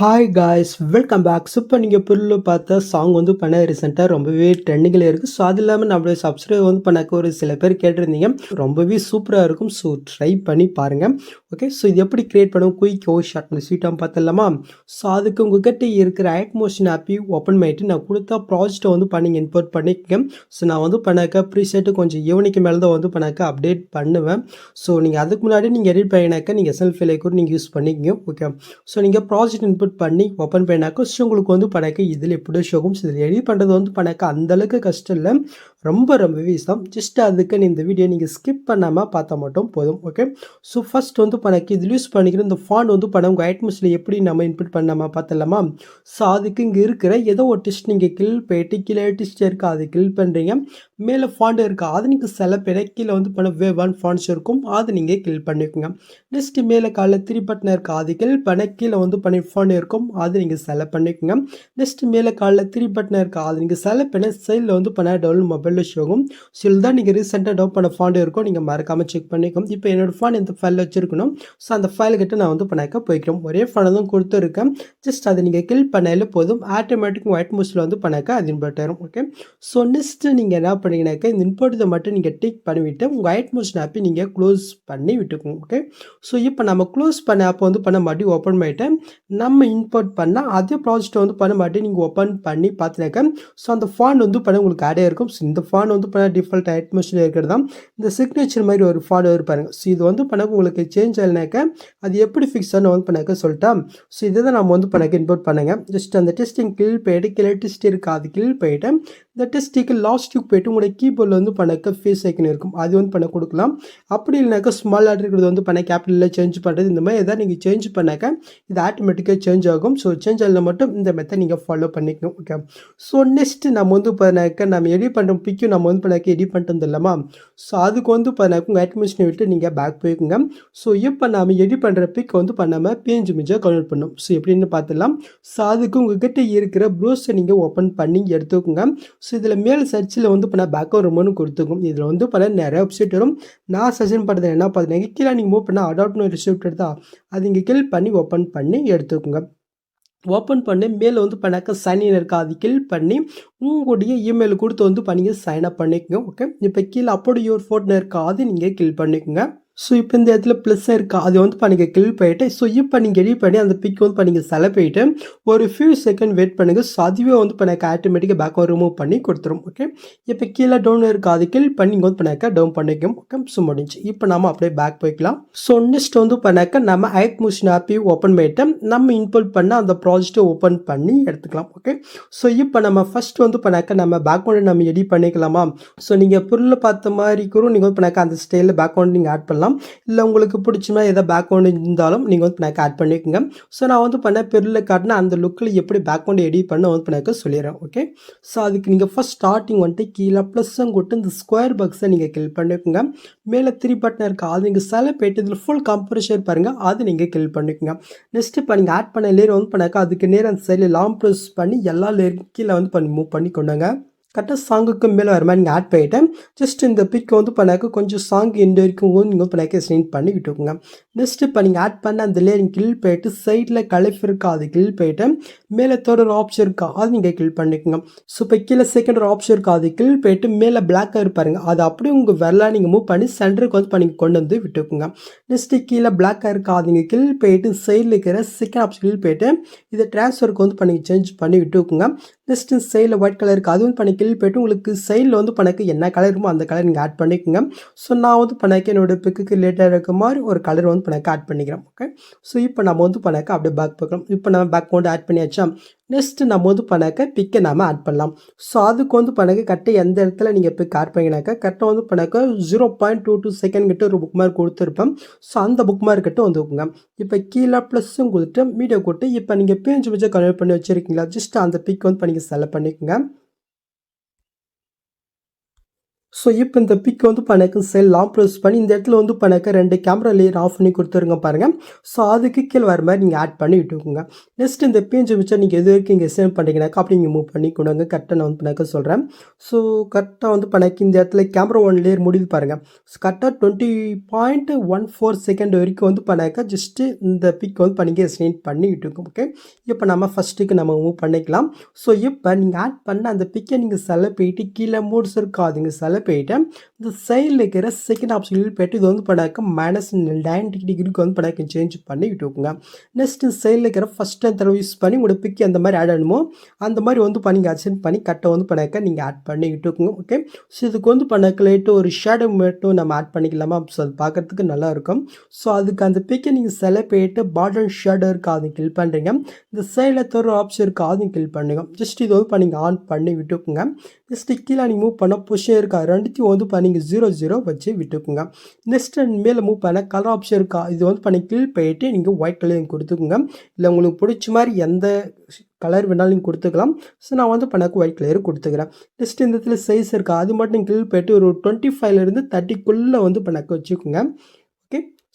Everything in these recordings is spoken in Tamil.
ஹாய் காய்ஸ் வெல்கம் பேக் இப்போ நீங்கள் பொருள் பார்த்த சாங் வந்து பண்ண ரீசெண்டாக ரொம்பவே ட்ரெண்டிங்கில் இருக்குது ஸோ அது இல்லாமல் நம்மளுடைய சப்ஸ்கிரைப் வந்து பண்ணக்க ஒரு சில பேர் கேட்டிருந்தீங்க. ரொம்பவே சூப்பராக இருக்கும். ஸோ ட்ரை பண்ணி பாருங்கள் ஓகே ஸோ இது எப்படி க்ரியேட் பண்ணும்? குயிக்கோ ஓ ஷார்ட் ஸ்வீட்டாக பார்த்துடலாமா? ஸோ அதுக்கு உங்ககிட்ட இருக்கிற ஆக் மோஷன் ஆப்பி ஓப்பன் பண்ணிட்டு நான் கொடுத்தா ப்ராஜெக்ட்டை வந்து பண்ணி இம்போர்ட் பண்ணிக்கங்க. ஸோ நான் வந்து பண்ணாக்க ப்ரீசெட்டு கொஞ்சம் ஈவினிக்கு மேலே தான் வந்து பண்ணாக்க அப்டேட் பண்ணுவேன். ஸோ நீங்கள் அதுக்கு முன்னாடி நீங்கள் எடிட் பண்ணினாக்க நீங்கள் செல்ஃபிலே கூட நீங்கள் யூஸ் பண்ணிக்கங்க. ஓகே ஸோ நீங்கள் ப்ராஜெக்ட் இன்புட் பண்ணி ஓப்பன் பண்ணாக்க ஸோ உங்களுக்கு வந்து பணக்கு இதில் எப்படி ஷோகும் இதில் எடிட் பண்ணுறது வந்து பண்ணாக்க அந்தளவுக்கு கஷ்டம் இல்லை. ரொம்ப ரொம்ப வீசம் ஜஸ்ட் அதுக்கு இந்த வீடியோ நீங்கள் ஸ்கிப் பண்ணாமல் பார்த்தா மட்டும் போதும். ஓகே ஸோ ஃபஸ்ட் வந்து பண்ணாக்க இதில் யூஸ் பண்ணிக்கிற இந்த ஃபாண்ட் வந்து பணம் உங்கள் ஐட்மஸில் எப்படி நம்ம இன்புட் பண்ணாமல் பார்த்தலாமா ஸோ அதுக்கு இங்கே இருக்கிற ஏதோ ஒரு டிஸ்ட் நீங்கள் கில் போயிட்டு கீழே டிஸ்ட் இருக்கா அது கில் பண்ணுறீங்க மேலே ஃபாண்ட் இருக்கா அது நீங்கள் சில பண்ண கீழே வந்து பண்ண வே ஒன் ஃபாண்ட்ஸ் இருக்கும். அது நீங்கள் கில் பண்ணிக்கோங்க. நெக்ஸ்ட் மேலே காலைல த்ரீ பட்டன் இருக்கா அது கில் பண்ண கீழே வந்து பண்ணி ஃபாண்ட் இருக்கும். அது நீங்கள் செலக்ட் பண்ணிக்கோங்க. நெக்ஸ்ட் மேலே காலைல த்ரீ பட்டன் இருக்கா அது நீங்கள் செலக்ட் பண்ண சைடில் வந்து பண்ண டவுன் மொபைலில் ஷோகும் ஸோ இதில் தான் நீங்கள் ரீசெண்டாக டவுன் பண்ண ஃபாண்ட் இருக்கும் நீங்கள் மறக்காமல் செக் பண்ணிக்கோம் இப்போ என்னோடய ஃபாண்ட் இந்த ஃபைலில் வச்சுருக்கணும்? ஸோ அந்த ஃபைல் கிட்ட நான் வந்து பண்ணாக்க போய்க்கிறோம். ஒரே ஃபைலை தான் கொடுத்துருக்கேன். ஜஸ்ட் அதை நீங்கள் கில் பண்ணாலே போதும். ஆட்டோமேட்டிக் ஒயிட் மூஸில் வந்து பண்ணாக்க அது இன்பர்ட் ஆயிரும். ஓகே ஸோ நெக்ஸ்ட்டு நீங்கள் என்ன பண்ணீங்கன்னாக்கா இந்த இன்போர்ட்டை மட்டும் நீங்கள் டிக் பண்ணிவிட்டு உங்கள் ஒயிட் மூஸ் ஆப்பை நீங்கள் க்ளோஸ் பண்ணி விட்டுக்கோங்க. ஓகே ஸோ இப்போ நம்ம க்ளோஸ் பண்ண ஆப்பை வந்து பண்ண மாட்டி ஓப்பன் பண்ணிவிட்டு நம்ம இம்போர்ட் பண்ணால் அதே ப்ராஜெக்ட்டை வந்து பண்ண மாட்டி நீங்கள் ஓப்பன் பண்ணி பார்த்துனாக்க ஸோ அந்த ஃபாண்ட் வந்து பண்ண உங்களுக்கு ஆடே இருக்கும். ஸோ இந்த ஃபாண்ட் வந்து பண்ண டிஃபால்ட் அட்மிஷன் இருக்கிறது தான். இந்த சிக்னேச்சர் மாதிரி ஒரு ஃபாண்ட் இருப்பாருங்க ஸோ இது வந்து பண்ண உங்களுக்கு சேஞ்ச் ஆகினாக்க அது எப்படி ஃபிக்ஸ் ஆகணும் வந்து பண்ணாக்க சொல்லிட்டா. ஸோ இதை தான் நம்ம வந்து பண்ணக்க இம்போர்ட் பண்ணுங்க. ஜஸ்ட் அந்த டெஸ்டிங் கில் போயிட்டு கீழே டெஸ்ட் இருக்கா. அது கில் போயிட்டு இந்த டெஸ்ட்டுக்கு லாஸ்ட்டுக்கு போயிட்டு உங்களுடைய கீபோர்டில் வந்து பண்ணாக்க ஃபேஸ் ஐக்கன் இருக்கும். அது வந்து பண்ண கொடுக்கலாம். அப்படி இல்லைனாக்கா ஸ்மால் ஆர்டர் இருக்கிறது வந்து பண்ண கேபிட்டலில் சேஞ்ச் பண்ணுறது இந்த மாதிரி எதாவது நீங்கள் சேஞ்ச் பண்ணாக்க இது ஆட்டோமேட்டிக்காக சேஞ்ச் ஆகும். ஸோ சேஞ்ச் ஆகல மட்டும் இந்த மெத்தட் நீங்கள் ஃபாலோ பண்ணிக்கணும் ஓகே ஸோ நெக்ஸ்ட்டு நம்ம வந்து பண்ணாக்க நம்ம எடிட் பண்ணுற பிக்கும் நம்ம வந்து பண்ணாக்க எடிட் பண்ணிட்டு இல்லாமா ஸோ அதுக்கு வந்து பண்ணாக்க உங்கள் அட்மிஷனை விட்டு நீங்கள் பேக் போய்க்குங்க. ஸோ இப்போ நம்ம எடிட் பண்ணுற பிக் வந்து பண்ணாமல் பேஞ்சு மிஞ்சாக கன்வெர்ட் பண்ணும். ஸோ எப்படின்னு பார்த்துலாம் ஸோ அதுக்கு உங்ககிட்ட இருக்கிற ப்ரௌசர் நீங்கள் ஓப்பன் பண்ணி எடுத்துக்கோங்க. ஸோ இதில் மேல் சர்ச்சில் வந்து பண்ணால் பேக்கப் ரொம்பன்னு கொடுத்துக்கும் இதில் வந்து பண்ண நிறைய வெப்சைட் வரும். நான் சஜன் பண்ணுறது என்ன பார்த்தீங்கன்னா கீழே நீங்கள் மூவ் பண்ணால் அடாப்ட் ஒரு ரிசிப்ட் எடுத்தால் அது இங்கே கில் பண்ணி ஓப்பன் பண்ணி எடுத்துக்கோங்க. ஓப்பன் பண்ணி மேலே வந்து பண்ணாக்க சைன்இன் இருக்கா? அது கில் பண்ணி உங்களுடைய இமெயில் கொடுத்து வந்து பண்ணி சைன் அப் பண்ணிக்கோங்க ஓகே இப்போ கீழே அப்போடு யோர் ஃபோட்டோ இருக்கா? அது நீங்கள் கில் பண்ணிக்கோங்க. ஸோ இப்போ இந்த இடத்துல ப்ளஸ் இருக்கா? அது வந்து பண்ணிங்க கில் போயிட்டு ஸோ இப்போ நீங்கள் எடிட் பண்ணி அந்த பிக் வந்து பண்ணிங்க செல போயிட்டு ஒரு ஃபியூ செகண்ட் வெயிட் பண்ணுங்கள் ஸோ அதுவே வந்து பண்ணாக்க ஆட்டோமேட்டிக்காக பேக் ரிமூவ் பண்ணி கொடுத்துரும் ஓகே இப்போ கீழே டவுன் இருக்கா? அது கில் பண்ணி வந்து பண்ணாக்க டவுன் பண்ணிக்கும் ஓகே ஸோ முடிஞ்சு. இப்போ நம்ம அப்படியே பேக் போய்க்கலாம். ஸோ நெக்ஸ்ட் வந்து பண்ணாக்க நம்ம ஐக் மிஷின் ஆப்பி ஓப்பன் பண்ணிட்டு நம்ம இன்புட் பண்ண அந்த ப்ராஜெக்ட்டை ஓப்பன் பண்ணி எடுத்துக்கலாம் ஓகே ஸோ இப்போ நம்ம ஃபஸ்ட் வந்து பண்ணாக்க நம்ம பேக்ரவுண்டை நம்ம எடிட் பண்ணிக்கலாமா? ஸோ நீங்கள் பொருளை பார்த்த மாதிரி கூட நீங்கள் வந்து பண்ணாக்க அந்த ஸ்டைலில் பேக்ரவுண்ட் நீங்கள் ஆட் பண்ணலாம். இல்லை உங்களுக்கு பிடிச்சமா எதாவது பேக்ரவுண்ட் இருந்தாலும் நீங்கள் வந்து பண்ணாக்க ஆட் பண்ணிக்கோங்க. ஸோ நான் வந்து பண்ண பெருளில் காட்டினா அந்த லுக்கில் எப்படி பேக்ரவுண்ட் எடிட் பண்ண வந்து பண்ணாக்க சொல்லிடுறேன் ஓகே ஸோ அதுக்கு நீங்கள் ஃபஸ்ட் ஸ்டார்டிங் வந்துட்டு கீழே ப்ளஸ்ஸும் கொட்டு இந்த ஸ்கொயர் பாக்ஸை நீங்கள் கில் பண்ணிக்கோங்க. மேலே த்ரீ பட்டன் இருக்கா அது நீங்கள் சில போயிட்டு இதில் ஃபுல் கம்ப்ரெஷர் பாருங்கள் அது நீங்கள் கிளிக் பண்ணிக்கோங்க. நெக்ஸ்ட்டு இப்போ நீங்கள் ஆட் பண்ண லேயர் வந்து பண்ணாக்கா அதுக்கு நேரம் அந்த சைடில் லாங் ப்ரெஸ் பண்ணி எல்லா லேயர் கீழே வந்து பண்ணி மூவ் பண்ணி கொண்டாங்க கரெக்டாக சாங்குக்கு மேலே வர மாதிரி நீங்கள் ஆட் பண்ணிவிட்டேன் ஜஸ்ட் இந்த பிக்கை வந்து பண்ணாக்க கொஞ்சம் சாங் எந்த வரைக்கும் நீங்கள் வந்து பண்ணாக்க ஸ்டெயின் பண்ணி விட்டுக்கோங்க நெக்ஸ்ட் இப்போ நீங்கள் ஆட் பண்ண அந்த லேயர் கில் போயிட்டு சைடில் கலைஃப் இருக்கா அது கில் போயிட்டு மேலே தேர்ட் ஒரு ஆப்ஷன் இருக்கா அது நீங்கள் கில் பண்ணிக்கோங்க. ஸோ இப்போ கீழே செகண்ட் ஒரு ஆப்ஷன் இருக்கா அது கில் போயிட்டு மேலே பிளாக்காக இருப்பாருங்க அது அப்படியே உங்கள் வரலாம் நீங்கள் மூவ் பண்ணி சென்டருக்கு வந்து பண்ணி கொண்டு வந்து விட்டுக்கோங்க. நெக்ஸ்ட்டு கீழே பிளாக்காக இருக்கா அது நீங்கள் கில் போயிட்டு சைடில் இருக்கிற செகண்ட் ஆப்ஷன் கில் போயிட்டு இதை ட்ரான்ஸ்ஃபருக்கு வந்து பண்ணி சேஞ்ச் பண்ணி விட்டுக்கோங்க. நெக்ஸ்ட்டு சைடில் ஒயிட் கலர் இருக்குது அதுவும் பண்ணி கில் போய்ட்டு உங்களுக்கு சைடில் வந்து பணக்கு என்ன கலர் இருக்குமோ அந்த கலர் நீங்கள் ஆட் பண்ணிக்கோங்க. ஸோ நான் வந்து பணக்கு என்னோட பிக்குக்கு ரிலேட்டடாக இருக்க மாதிரி ஒரு கலர் வந்து பணக்கு ஆட் பண்ணிக்கிறேன். ஓகே ஸோ இப்போ நம்ம வந்து பணக்கு அப்படியே பேக் பார்க்கலாம். இப்போ நம்ம பேக் வந்து ஆட் பண்ணியாச்சா? நெக்ஸ்ட்டு நம்ம வந்து பண்ணாக்க பிக்கை நம்ம ஆட் பண்ணலாம். ஸோ அதுக்கு வந்து பண்ணாக்க கரெக்டாக எந்த இடத்துல நீங்கள் பிக் ஆட் பண்ணிங்கனாக்கா கரெக்டாக வந்து பண்ணாக்க zero point two two second கிட்ட ஒரு புக் மார்க் கொடுத்துருப்பேன். ஸோ அந்த புக் மார்க்கிட்ட வந்துக்குங்க இப்போ கீழே ப்ளஸ்ஸும் கொடுத்துட்டு மீடியோ கொடுத்து இப்போ நீங்கள் பேஞ்சு வச்சு கன்வெர்ட் பண்ணி வச்சுருக்கீங்களா? ஜஸ்ட் அந்த பிக் வந்து பண்ணி செலக்ட் பண்ணிக்கோங்க. ஸோ இப்போ இந்த பிக் வந்து பண்ணக்கு செல்லாம் ப்ரெஸ் பண்ணி இந்த இடத்துல வந்து பணக்க ரெண்டு கேமரா லேயர் ஆஃப் பண்ணி கொடுத்துருங்க பாருங்கள் ஸோ அதுக்கு கீழே வர மாதிரி நீங்கள் ஆட் பண்ணி விட்டுக்கோங்க. நெக்ஸ்ட் இந்த பேஞ்சு மிச்சம் நீங்கள் எது வரைக்கும் இங்கே சேவ் பண்ணிங்கனாக்கா அப்படி நீங்கள் மூவ் பண்ணி கொடுங்க கரெக்டாக நான் வந்து பணக்க சொல்கிறேன் ஸோ கரெக்டாக வந்து பண்ணக்கு இந்த இடத்துல கேமரா ஒன் லேயர் முடியுது பாருங்கள் கரெக்டாக twenty point one four second வரைக்கும் வந்து பணக்க ஜஸ்ட்டு இந்த பிக் வந்து பண்ணிக்க சென்ட் பண்ணி விட்டுருக்கோம் ஓகே இப்போ நம்ம ஃபஸ்ட்டுக்கு நம்ம மூவ் பண்ணிக்கலாம். ஸோ இப்போ நீங்கள் ஆட் பண்ண அந்த பிக்கை நீங்கள் செலை போயிட்டு கீழே மூட்ஸ் இருக்காதுங்க செலை போயிட்டு இந்த சைடில் இருக்கிற செகண்ட் ஆப்ஷனில் போய்ட்டு இது வந்து பண்ணாக்க மைனஸ் நைன்டி டிகிரிக்கு வந்து படாக்க சேஞ்ச் பண்ணி விட்டுக்கோங்க. நெக்ஸ்ட் சைடில் இருக்கிற ஃபஸ்ட் அண்ட் தடவை யூஸ் பண்ணி உங்களோட பிக் அந்த மாதிரி ஆட் ஆகணுமோ அந்த மாதிரி வந்து பண்ணி அட்ஜென்ட் பண்ணி கட்டை வந்து பண்ணாக்க நீங்கள் ஆட் பண்ணி விட்டுக்கோங்க ஓகே ஸோ இதுக்கு வந்து பண்ணாக்க லைட்டு ஒரு ஷேடோ மட்டும் நம்ம ஆட் பண்ணிக்கலாமா? ஸோ அது பார்க்குறதுக்கு நல்லா இருக்கும். ஸோ அதுக்கு அந்த பிக்கை நீங்கள் செலக்ட் போயிட்டு பார்டர் ஷேடோ இருக்கா அது கில் பண்ணுறீங்க இந்த சைடில் தர ஆப்ஷன் இருக்கா அதையும் கில் பண்ணுங்க. ஜஸ்ட் இது வந்து நீங்கள் ஆன் பண்ணி விட்டுக்குங்க. ஜஸ்ட் கீழே நீங்கள் மூவ் பண்ண பொசிஷன் இருக்கா? ரெண்டுத்தையும் வந்து பண்ணி நீங்கள் ஜீரோ ஜீரோ வச்சு விட்டுக்குங்க. நெக்ஸ்ட் மேலே மூவ் பண்ண கலர் ஆப்ஷன் இருக்கா? இது வந்து பண்ணி கில் போயிட்டு நீங்கள் ஒயிட் கலர் கொடுத்துக்குங்க. இல்லை உங்களுக்கு பிடிச்ச மாதிரி எந்த கலர் வேணாலும் நீங்கள் கொடுத்துக்கலாம். ஸோ நான் வந்து பண்ணக்கு ஒயிட் கலர் கொடுத்துக்கிறேன். நெக்ஸ்ட் இந்த இடத்துல சைஸ் இருக்கா? அது மட்டும் கில் போயிட்டு ஒரு டுவெண்ட்டி ஃபைவ்லேருந்து தேர்ட்டிக்குள்ளே வந்து பண்ணக்கு வச்சுக்கோங்க.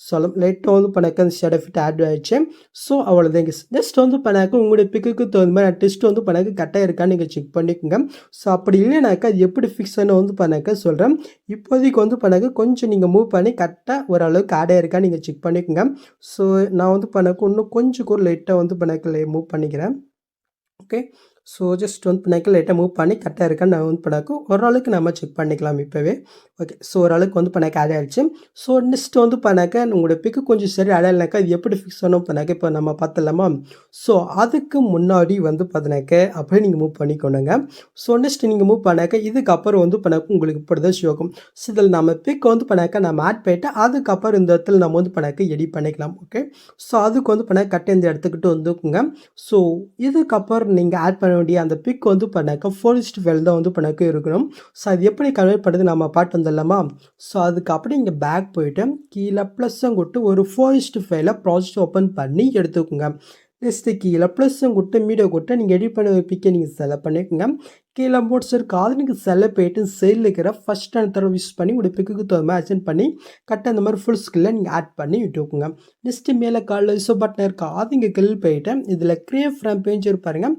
சொல்ல லைட்டாக வந்து பண்ணாக்க அந்த ஷேடோ எஃபெக்ட் ஆட் ஆகிடுச்சு ஸோ அவ்வளோதாங்க நெக்ஸ்ட் வந்து பண்ணாக்க உங்களுடைய பிக்குக்கு தகுந்த மாதிரி டெஸ்ட் வந்து பண்ணாக்க கரெக்டாக இருக்கான்னு நீங்கள் செக் பண்ணிக்கோங்க. ஸோ அப்படி இல்லைனாக்கா அது எப்படி ஃபிக்ஸ்னு வந்து பண்ணாக்க சொல்கிறேன் இப்போதைக்கு வந்து பண்ணாக்க கொஞ்சம் நீங்கள் மூவ் பண்ணி கரெக்டாக ஓரளவுக்கு ஆடாக இருக்கான்னு நீங்கள் செக் பண்ணிக்கோங்க. ஸோ நான் வந்து பண்ணாக்க இன்னும் கொஞ்சம் கூட லைட்டாக வந்து பண்ணாக்க மூவ் பண்ணிக்கிறேன். ஓகே ஸோ ஜஸ்ட் வந்து பண்ணாக்க லேட்டாக மூவ் பண்ணி கரெக்டாக இருக்கான்னு நான் வந்து பண்ணாக்க ஓரளவுக்கு நம்ம செக் பண்ணிக்கலாம் இப்போவே. ஓகே ஸோ ஓரளவுக்கு வந்து பண்ணாக்க ஆட் ஆகிடுச்சு ஸோ நெக்ஸ்ட் வந்து பண்ணாக்க உங்களோட பிக்கு கொஞ்சம் சரி ஆட் ஆகலைனாக்கா அது எப்படி ஃபிக்ஸ் பண்ணோம் பண்ணாக்க இப்போ நம்ம பார்த்துலாமா ஸோ அதுக்கு முன்னாடி வந்து பார்த்தினாக்க அப்படியே நீங்கள் மூவ் பண்ணிக்கொண்டுங்க ஸோ நெக்ஸ்ட் நீங்கள் மூவ் பண்ணாக்க இதுக்கப்புறம் வந்து பண்ணாக்க உங்களுக்கு இப்படி தான் ஷோக்கும் ஸோ இதில் நம்ம பிக் வந்து பண்ணாக்க நம்ம ஆட் பண்ணிட்டு அதுக்கப்புறம் இந்த இடத்துல நம்ம வந்து பண்ணாக்க எடிட் பண்ணிக்கலாம். ஓகே ஸோ அதுக்கு வந்து பண்ணாக்க கட்ட இந்த இடத்துக்கிட்டு வந்துக்குங்க. ஸோ இதுக்கப்புறம் நீங்கள் ஆட் பண்ண வேண்டிய அந்த பிக் வந்து பண்ணாக்க ஃபோரிஸ்ட் ஃபைல் தான் வந்து பண்ணாக்க இருக்கணும். ஸோ அது எப்படி கன்வெர்ட் பண்ணுறது நம்ம பாட்டு வந்துடலாமா? ஸோ அதுக்கு அப்படியே இங்கே பேக் போயிட்டு கீழே ப்ளஸ்ஸும் கொடுத்து ஒரு ஃபோரிஸ்ட் ஃபைலை ப்ராஜெக்ட் ஓப்பன் பண்ணி எடுத்துக்கோங்க. நெக்ஸ்ட்டு கீழே ப்ளஸ்ஸும் கொடுத்து மீடியோ கொடுத்து நீங்கள் எடிட் பண்ண பிக்கை நீங்கள் செலக்ட் பண்ணிக்கோங்க. கீழே மோட்ஸ் சார் அது நீங்கள் செல்ல போயிட்டு சைடில் இருக்கிற ஃபஸ்ட் அந்த தடவை யூஸ் பண்ணி உங்களுடைய பிக்குக்கு தகுந்த மாதிரி அட்ஜென்ட் பண்ணி கரெக்டாக அந்த மாதிரி ஃபுல் ஸ்கில்லை நீங்கள் ஆட் பண்ணி விட்டுக்கோங்க. நெக்ஸ்ட்டு மேலே காலில் யூஸோ பட்டன் இருக்கா அது இங்கே கில் போயிட்டு இதில் கிரியேட் ஃப்ரம் பேஜ் இருப்பாருங்க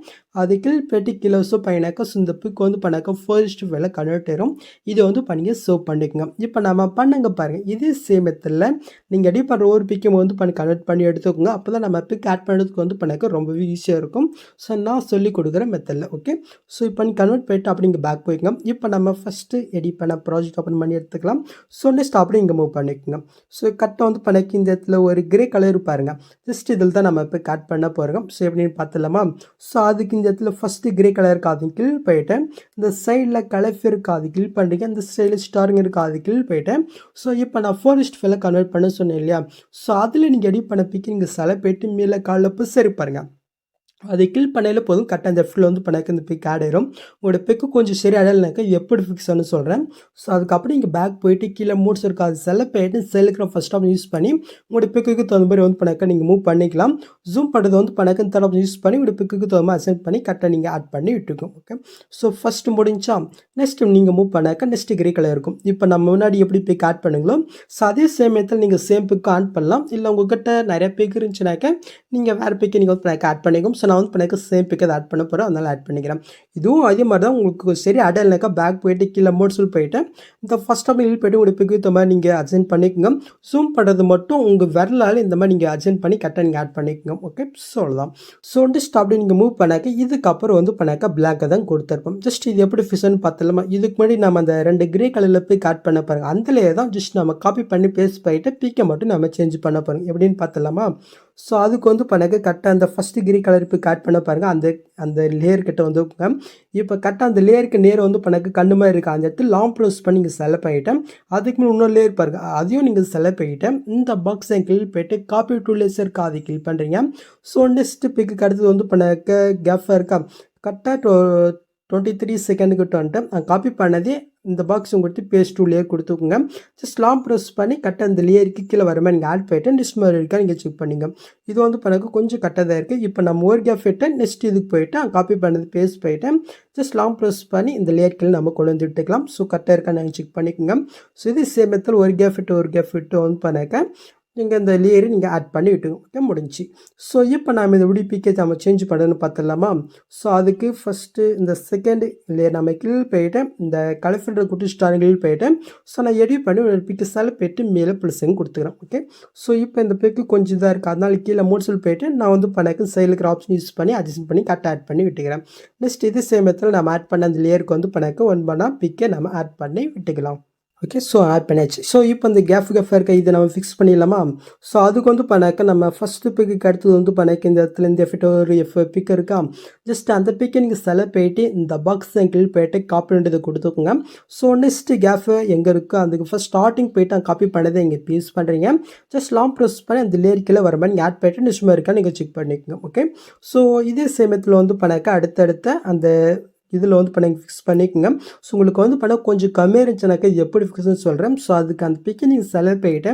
அது கில் போயிட்டு கீழே யூஸோ பண்ணினாக்கா ஸோ இந்த பிக் வந்து பண்ணாக்கா ஃபர்ஸ்ட் வேலை கன்வெர்ட் ஆயிரும். இதை வந்து பண்ணிங்க சேவ் பண்ணிக்கோங்க. இப்போ நம்ம பண்ணுங்க பாருங்கள் இதே சேம் மெத்தடில் நீங்கள் அடி பண்ணுற ஒரு பிக்கை வந்து பண்ணி கன்வெர்ட் பண்ணி எடுத்துக்கோங்க. அப்போ தான் நம்ம பிக் ஆட் பண்ணுறதுக்கு வந்து பண்ணாக்க ரொம்பவே ஈஸியாக இருக்கும். ஸோ நான் சொல்லி கொடுக்குற மெத்தடில் ஓகே ஸோ இப்போ கன்வெர்ட் போயிட்டு அப்படி இங்கே பேக் போய்க்கோங்க. இப்போ நம்ம ஃபஸ்ட்டு எடிட் பண்ண ப்ராஜெக்ட் ஓப்பன் பண்ணி எடுத்துக்கலாம். ஸோ நெக்ஸ்ட் அப்படி இங்கே மூவ் பண்ணிக்கோங்க. ஸோ கட்டை வந்து பண்ணக்கி. இந்த இடத்துல ஒரு கிரே கலர் பாருங்க. ஜஸ்ட் இதில் தான் நம்ம இப்போ கட் பண்ண போகிறோம் ஸோ எப்படின்னு பார்த்துலாமா ஸோ அதுக்கு இந்த இடத்துல ஃபஸ்ட்டு கிரே கலர் காது கில் போயிட்டேன். இந்த சைடில் கலஃப் இருக்கு அது கில் பண்ணுறீங்க இந்த சைடில் ஸ்டாரிங் இருக்கு அது கில் போயிட்டேன். ஸோ இப்போ நான் ஃபோரிஸ்ட் ஃபெல்ல கன்வெர்ட் பண்ண சொன்னேன் இல்லையா? ஸோ அதில் நீங்கள் எடிட் பண்ண பிக்கு நீங்கள் சில போயிட்டு மேலே காலில் புதுசாக இருப்பாருங்க அதை கில் பண்ணையில் போதும். கரெக்டாக அந்த லெஃப்ட்டில் வந்து பண்ணக்கு இந்த பிக் ஆட் ஆயிரும். உங்களோட பிக்கு கொஞ்சம் சரி அடலைனாக்கா எப்படி ஃபிக்ஸ் ஆனு சொல்கிறேன் ஸோ அதுக்கப்புறம் இங்கே பேக் போயிட்டு கீழே மூட்ஸ் இருக்கும் அது செல்ல போயிட்டு செல்லுக்கிற ஃபஸ்ட் ஆஃப் யூஸ் பண்ணி உங்களோட பிக்குக்கு தகுந்த மாதிரி வந்து பண்ணாக்க நீங்கள் மூவ் பண்ணிக்கலாம். ஜூம் பண்ணுறது வந்து பண்ணக்கு இந்த தடவை யூஸ் பண்ணி உங்களோட பிக்குக்கு தகுந்த மாதிரி அசென்ட் பண்ணி கரெக்டாக நீங்கள் ஆட் பண்ணி விட்டுருக்கோம் ஓகே ஸோ ஃபஸ்ட்டு முடிஞ்சா நெக்ஸ்ட் நீங்கள் மூவ் பண்ணாக்க நெக்ஸ்ட் கிரே கலர் இருக்கும். இப்போ நம்ம முன்னாடி எப்படி பிக் ஆட் பண்ணுங்களோ ஸோ அதே சமயத்தில் நீங்கள் சேம் பிக்கு ஆட் பண்ணலாம். இல்லை உங்கள்கிட்ட நிறைய பிக் இருந்துச்சுனாக்க நீங்கள் வேறு பிக்கை நீங்கள் வந்து ஆட் பண்ணிக்கும் ஸோ நான் வந்து பண்ணாக்க சேம் பிக்கை ஆட் பண்ண போகிறேன் அதனால் ஆட் பண்ணிக்கிறேன். இதுவும் அதே மாதிரி தான் உங்களுக்கு சரி அடல்னாக்கா பேக் போயிட்டு கீழே மோட்ஸில் போயிட்டு இந்த ஃபஸ்ட் ஆஃப் ஹில் போய்ட்டு உங்களுக்கு பிக்கு இந்த மாதிரி நீங்கள் அட்ஜென்ட் பண்ணிக்கோங்க. ஜூம் பண்ணுறது மட்டும் உங்கள் விரலால் இந்த மாதிரி நீங்கள் அட்ஜென்ட் பண்ணி கரெக்டாக நீங்கள் ஆட் பண்ணிக்கோங்க. ஓகே ஸோ அவ்வளோதான் ஸோ வந்து அப்படி நீங்கள் மூவ் பண்ணாக்க இதுக்கப்புறம் வந்து பண்ணாக்க பிளாக்கை தான் கொடுத்துருப்போம். ஜஸ்ட் இது எப்படி ஃபிஷன் பார்த்தலாமா இதுக்கு முன்னாடி நம்ம அந்த ரெண்டு கிரே கலரில் போய் கட் பண்ண பாருங்க. அந்தலேயே தான் ஜஸ்ட் நம்ம காப்பி பண்ணி பேஸ்ட் பண்ணிட்டு பிக்கை மட்டும் நம்ம சேஞ்ச் பண்ண போகிறோம் எப்படின்னு பார்த்தலாமா ஸோ அதுக்கு வந்து பண்ணாக்க கரெக்டாக அந்த ஃபஸ்ட்டு கிரி கலர் இப்போ பண்ண பாருங்கள் அந்த அந்த லேயர் கிட்ட வந்து இப்போ கரெக்டாக அந்த லேயருக்கு நேர் வந்து பண்ணாக்க கண்ணு மாதிரி இருக்குது அந்த இடத்துல லாங் ப்ளவுஸ் பண்ணி நீங்கள் செலக்ட் பண்ணிட்டேன். அதுக்கு மேலே இன்னொரு லேயர் பாருங்கள் அதையும் நீங்கள் செலக்ட் பண்ணிட்டேன். இந்த பாக்ஸை கிளிக் போயிட்டு காப்பி டூ லேசருக்கு இருக்கா அதை கிளிக் பண்ணுறீங்க ஸோ நெக்ஸ்ட்டு பிக்கு அடுத்தது வந்து பண்ணாக்க கேஃபாக இருக்கா? கரெக்டாக டுவெண்ட்டி த்ரீ செகண்டுக்கிட்ட வந்துட்டு காப்பி பண்ணதே இந்த பாக்ஸ் கொடுத்து பேஸ்ட் டூ லேயர் கொடுத்துக்கோங்க. ஜஸ்ட் லாம் ப்ரெஸ் பண்ணி கரெக்டாக அந்த லேயருக்கு கீழே வரமாதிரி நீங்கள் ஆட் போயிட்டு நெக்ஸ்ட் மாதிரி இருக்கா நீங்கள் செக் பண்ணிங்க. இது வந்து பண்ணக்கு கொஞ்சம் கரெக்டாக இருக்குது இப்போ நம்ம ஒரு கேப் நெக்ஸ்ட் இதுக்கு போயிட்டு காப்பி பண்ணது பேஸ்ட் போயிட்டேன். ஜஸ்ட் லாம் ப்ரெஸ் பண்ணி இந்த லேயர் கீழே நம்ம கொண்டு வந்து விட்டுக்கலாம் ஸோ கரெக்டாக இருக்கா நீங்கள் செக் பண்ணிக்கோங்க. ஸோ இது சேம் மெத்தட் ஒரு கேப் விட்டு ஒரு கேப் வந்து பண்ணாக்க நீங்கள் இந்த லேயரை நீங்கள் ஆட் பண்ணி விட்டுங்க. முடிஞ்சு ஸோ இப்போ நாம் இந்த விடி நம்ம சேஞ்ச் பண்ணணும்னு பார்த்துடலாமா? ஸோ அதுக்கு ஃபஸ்ட்டு இந்த செகண்ட் லேயர் நம்ம கீழ் போயிட்டு இந்த கலர் குட்டி ஸ்டார் கீழ் போயிட்டு ஸோ நான் எடிட் பண்ணி ஒரு பிக்கஸால் போயிட்டு மேலே ப்ளஸ்ஸுங்க கொடுத்துக்கிறேன். ஓகே ஸோ இப்போ இந்த பிக்கு கொஞ்சம் இதாக இருக்குது அதனால கீழே மூட்ஸில் போயிட்டு நான் வந்து பண்ணக்கு செயலுக்கிற ஆப்ஷன் யூஸ் பண்ணி அட்ஜஸ்ட் பண்ணி கரெக்டாக ஆட் பண்ணி விட்டுக்கிறேன். நெக்ஸ்ட் இது சேமத்தில் நம்ம ஆட் பண்ண அந்த லேயருக்கு வந்து பண்ணக்கு ஒன் பண்ணால் பிக்கை நம்ம ஆட் பண்ணி விட்டுக்கலாம். ஓகே ஸோ ஆட் பண்ணியாச்சு ஸோ இப்போ இந்த கேஃப் கேஃபாக இருக்க இதை நம்ம ஃபிக்ஸ் பண்ணிடலாமா? ஸோ அதுக்கு வந்து பண்ணாக்க நம்ம ஃபஸ்ட்டு பிக்கு அடுத்தது வந்து பண்ணாக்க இந்த இடத்துல இந்த எஃபிட் ஒரு எஃப் பிக் இருக்கா? ஜஸ்ட் அந்த பிக்கை நீங்கள் செலக்ட் போயிட்டு இந்த பாக்ஸ் கீழ் போயிட்டு காப்பின்றது கொடுத்துக்கோங்க. ஸோ நெக்ஸ்ட்டு கேஃப் எங்கே இருக்கோ? அதுக்கு ஃபஸ்ட் ஸ்டார்டிங் போயிட்டு காப்பி பண்ணதை இங்கே யூஸ் பண்ணுறீங்க ஜஸ்ட் லாங் ப்ரெஸ் பண்ணி அந்த லேரிக்கில் வர மாதிரி நீங்கள் ஆட் பண்ணிட்டு நிஷ்மா இருக்கா நீங்கள் செக் பண்ணிக்கோங்க. ஓகே ஸோ இதே சேமத்தில் வந்து பண்ணாக்க அடுத்தடுத்த அந்த இதில் வந்து பண்ண ஃபிக்ஸ் பண்ணிக்கோங்க. ஸோ உங்களுக்கு வந்து பண்ண கொஞ்சம் கம்மியாக இருந்துச்சுனாக்கா எப்படி ஃபிக்ஸ்னு சொல்கிறேன் ஸோ அதுக்கு அந்த பிக்கை நீங்கள் செலக்ட் போயிட்டு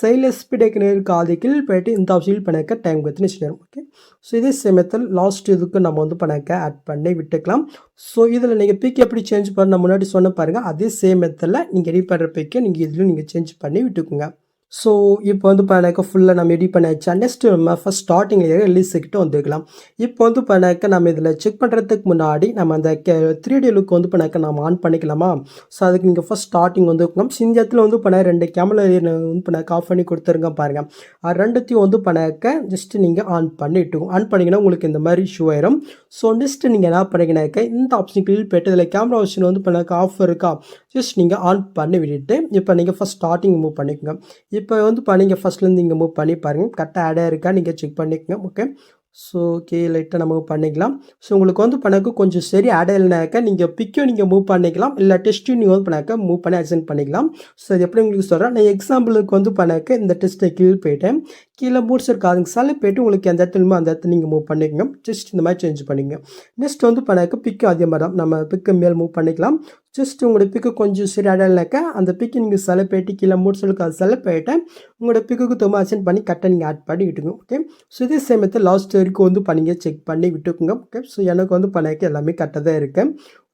சைடில் ஸ்பீட் நேருக்கு ஆதிக்கில் போயிட்டு இந்த ஆப்ஷன் பண்ணாக்க டைம் கொடுத்துன்னு வச்சுக்கிறோம் ஓகே ஸோ இதே சமயத்தில் லாஸ்ட் இதுக்கு நம்ம வந்து பண்ணாக்க ஆட் பண்ணி விட்டுக்கலாம். ஸோ இதில் நீங்கள் பிக் எப்படி சேஞ்ச் பண்ண முன்னாடி சொன்ன பாருங்கள் அதே சேம் மெத்தடில் நீங்கள் ரெடி பண்ணுற பிக்கை நீங்கள் இதில் நீங்கள் சேஞ்ச் பண்ணி விட்டுக்குங்க. ஸோ இப்போ வந்து பண்ணாக்க ஃபுல்லாக நம்ம எடிட் பண்ணியாச்சா நெக்ஸ்ட் நம்ம ஃபஸ்ட் ஸ்டார்டிங்கில் ரிலீஸ் வந்துக்கலாம் இப்போ வந்து பண்ணாக்க நம்ம இதில் செக் பண்ணுறதுக்கு முன்னாடி நம்ம அந்த த்ரீ டி லுக் வந்து பண்ணாக்க நம்ம ஆன் பண்ணிக்கலாமா? ஸோ அதுக்கு நீங்கள் ஃபஸ்ட் ஸ்டார்டிங் வந்து இந்த இடத்துல வந்து பண்ண ரெண்டு கேமரா வந்து பண்ணாக்க ஆஃப் பண்ணி கொடுத்துருங்க பாருங்கள் ரெண்டுத்தையும் வந்து பண்ணாக்க ஜஸ்ட் நீங்கள் ஆன் பண்ணிவிட்டு ஆன் பண்ணிங்கன்னா உங்களுக்கு இந்த மாதிரி இஷ்யூ ஆயிரும். ஸோ நெக்ஸ்ட் நீங்கள் என்ன பண்ணிங்கனாக்க இந்த ஆப்ஷன் கிளிக் போய்ட்டு இதில் கேமரா ஆப்ஷன் வந்து பண்ணாக்க ஆஃப் இருக்கா? ஜஸ்ட் நீங்கள் ஆன் பண்ணி விட்டுட்டு இப்போ நீங்கள் ஃபஸ்ட் ஸ்டார்டிங் மூவ் பண்ணிக்கோங்க. இப்போ வந்து நீங்கள் ஃபஸ்ட்லேருந்து இங்கே மூவ் பண்ணி பாருங்கள் கரெக்டாக ஆடாக இருக்கா? நீங்கள் செக் பண்ணிக்கோங்க. ஓகே ஸோ ஓகே லைட்டாக நம்ம பண்ணிக்கலாம். ஸோ உங்களுக்கு வந்து பண்ணக்கு கொஞ்சம் சரி ஆட் இல்லைனாக்கா நீங்கள் பிக்கும் நீங்கள் மூவ் பண்ணிக்கலாம். இல்லை டெஸ்ட்டும் நீங்கள் வந்து பண்ணாக்க மூவ் பண்ணி அக்சென்ட் பண்ணிக்கலாம். ஸோ அது எப்படி உங்களுக்கு சொல்கிறேன் நான் எக்ஸாம்பிளுக்கு வந்து பண்ணாக்க இந்த டெஸ்ட்டை கீழ் போயிட்டேன். கீழே மூட்ஸ் இருக்காதுங்க சாலை போய்ட்டு உங்களுக்கு எந்த இடத்துலையுமோ அந்த இடத்துல நீங்கள் மூவ் பண்ணிக்கோங்க. ஜஸ்ட் இந்த மாதிரி சேஞ்ச் பண்ணிங்க நெக்ஸ்ட் வந்து பண்ணாக்க பிக்கும் அதே மாதிரி தான். நம்ம பிக்கு மேல் மூவ் பண்ணிக்கலாம். ஜஸ்ட் உங்களோட பிக்கு கொஞ்சம் சரி அந்த பிக்கு நீங்கள் செலப் போயிட்டு கீழே மூட்ஸுக்கு அது செலப் போயிட்டு உங்களோட பிக்குக்கு தொம்ப அசென்ட் பண்ணி கரெக்டாக நீங்கள் ஆட் பண்ணி விட்டுங்க ஓகே ஸோ இதே சமயத்தில் லாஸ்ட் வரைக்கும் வந்து பண்ணிங்க செக் பண்ணி விட்டுக்குங்க ஓகே ஸோ எனக்கு வந்து பண்ணிக்க எல்லாமே கரெக்டாக தான் இருக்கேன்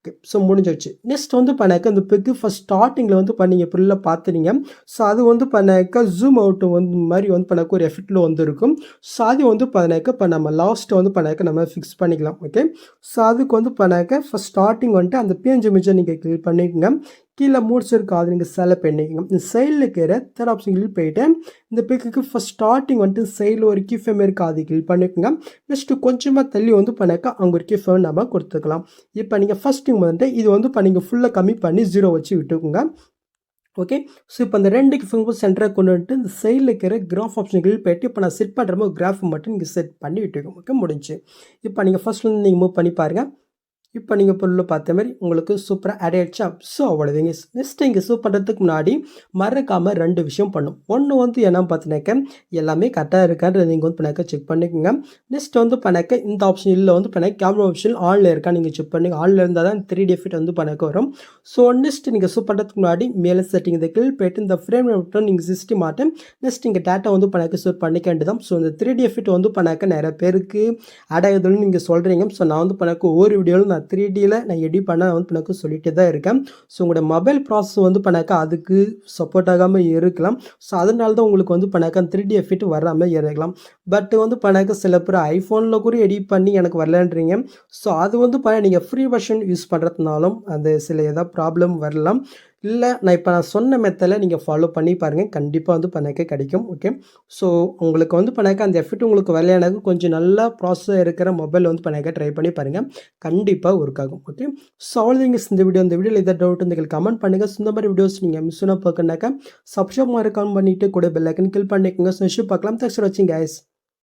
ஓகே ஸோ முடிஞ்சிருச்சு. நெக்ஸ்ட் வந்து பண்ணாக்க அந்த பிக்கு ஃபஸ்ட் ஸ்டார்டிங்கில் வந்து பண்ணீங்க. ஃபுல்லாக பார்த்துனீங்க ஸோ அது வந்து பண்ணாக்க ஜூம் அவுட் வந்து மாதிரி வந்து பண்ணாக்க ஒரு எஃபெக்டில் வந்து இருக்கும் ஸோ அது வந்து பண்ணாக்க இப்போ நம்ம லாஸ்ட்டை வந்து பண்ணாக்க நம்ம ஃபிக்ஸ் பண்ணிக்கலாம். ஓகே ஸோ அதுக்கு வந்து பண்ணாக்க ஃபஸ்ட் ஸ்டார்டிங் வந்துட்டு அந்த பிஎன்ஜி மிச்சை நீங்கள் கிளிக் பண்ணிக்கோங்க. கீழே மூட்ஸ் இருக்கும் அது நீங்கள் செலக்ட் பண்ணிக்கோங்க இந்த சைடில் இருக்கிற தேர்ட் ஆப்ஷன் போயிட்டு இந்த பிக்குக்கு ஃபஸ்ட் ஸ்டார்டிங் வந்துட்டு சைடில் ஒரு கீஃபேம் இருக்குது அது கிளிக் பண்ணிக்கோங்க. நெக்ஸ்ட்டு கொஞ்சமாக தள்ளி வந்து பண்ணாக்கா அங்கே ஒரு கீஃபேம் நம்ம கொடுத்துக்கலாம். இப்போ நீங்கள் ஃபஸ்ட்டிங் வந்துட்டு இது வந்து இப்போ நீங்கள் ஃபுல்லாக கம்மி பண்ணி ஜீரோ வச்சு விட்டுக்கோங்க. ஓகே ஸோ இப்போ அந்த ரெண்டு ஃபிங்கர் சென்டராக கொண்டு வந்துட்டு இந்த சைடில் இருக்கிற கிராஃப் ஆப்ஷன்கள் போய்ட்டு இப்போ நான் செட் பண்ணுற மாதிரி கிராஃப் மட்டும் நீங்கள் செட் பண்ணி விட்டுக்கோங்க. ஓகே முடிஞ்சு. இப்போ நீங்கள் ஃபஸ்ட்லேருந்து நீங்கள் மூவ் பண்ணி பாருங்கள் இப்போ நீங்கள் பொருள் பார்த்த மாதிரி உங்களுக்கு சூப்பராக ஆட் ஆகிடுச்சா ஸோ அவ்வளோதுங்க நெக்ஸ்ட் இங்கே சூப் பண்ணுறதுக்கு முன்னாடி மறக்காமல் ரெண்டு விஷயம் பண்ணும். ஒன்று வந்து என்னன்னு பார்த்தினாக்க எல்லாமே கரெக்டாக இருக்கான்ற நீங்கள் வந்து பண்ணாக்க செக் பண்ணிக்கோங்க. நெக்ஸ்ட் வந்து பண்ணாக்க இந்த ஆப்ஷன் இல்லை வந்து பண்ண கேமரா ஆப்ஷன் ஆனில் இருக்கா நீங்கள் செக் பண்ணி ஆனில் இருந்தால் தான் த்ரீ டி எஃபிட் வந்து பண்ணக்க வரும். ஸோ நெக்ஸ்ட் நீங்கள் சூப் பண்ணுறதுக்கு முன்னாடி மேலே செட்டிங் இந்த கீழ் போய்ட்டு இந்த ஃப்ரேம் மட்டும் நீங்கள் சிஸ்டம் மாட்டேன் நெக்ஸ்ட் இங்கே டேட்டா வந்து பண்ணாக்க சூட் பண்ணிக்க வேண்டியதான் ஸோ இந்த த்ரீ டி எஃபிட் வந்து பண்ணாக்க நிறைய பேருக்கு ஆட் ஆகுதுன்னு நீங்கள் சொல்கிறீங்க ஸோ நான் வந்து பண்ணாக்க ஒவ்வொரு வீடியோவில் நான் த்ரீ டியில் நான் எடிட் பண்ண வந்து பண்ணாக்க சொல்லிகிட்டே தான் இருக்கேன். ஸோ உங்களோட மொபைல் ப்ராசஸ் வந்து பண்ணாக்க அதுக்கு சப்போர்ட் ஆகாமல் இருக்கலாம். ஸோ அதனால தான் உங்களுக்கு வந்து பண்ணாக்க த்ரீ டி எஃபெக்ட் வராமல் இருக்கலாம். பட் வந்து பண்ணாக்க சில பேர் ஐஃபோனில் கூட எடிட் பண்ணி எனக்கு வரலன்றீங்க. ஸோ அது வந்து பண்ண நீங்கள் ஃப்ரீ வெர்ஷன் யூஸ் பண்ணுறதுனாலும் அந்த சில ஏதாவது ப்ராப்ளம் வரலாம். இல்லை நான் இப்போ நான் சொன்ன மெத்தடில் நீங்கள் ஃபாலோ பண்ணி பாருங்கள் கண்டிப்பாக வந்து பண்ணக்க கிடைக்கும் ஓகே ஸோ உங்களுக்கு வந்து பண்ணாக்க அந்த எஃபெக்ட் உங்களுக்கு வரலையானாக்க கொஞ்சம் நல்லா ப்ராசஸ் இருக்கிற மொபைல் வந்து பண்ணாக்க ட்ரை பண்ணி பாருங்கள் கண்டிப்பாக ஒர்க் ஆகும் ஓகே ஸோ அவ்வளோதாங்க இந்த வீடியோ இந்த வீடியோவில் எதாவது டவுட் வந்து கமெண்ட் பண்ணுங்கள் இந்த மாதிரி வீடியோஸ் நீங்கள் மிஸ் பண்ண பார்க்கணாக்கா சப்ஸ்கிரைப் மாதிரி கமெண்ட் பண்ணிவிட்டு கூட பெல் ஐக்கன் பண்ணிக்கோங்க. ஸோ இஷ்யூ பார்க்கலாம். தேங்க்ஸ் ஃபார் வாட்சிங் கைஸ்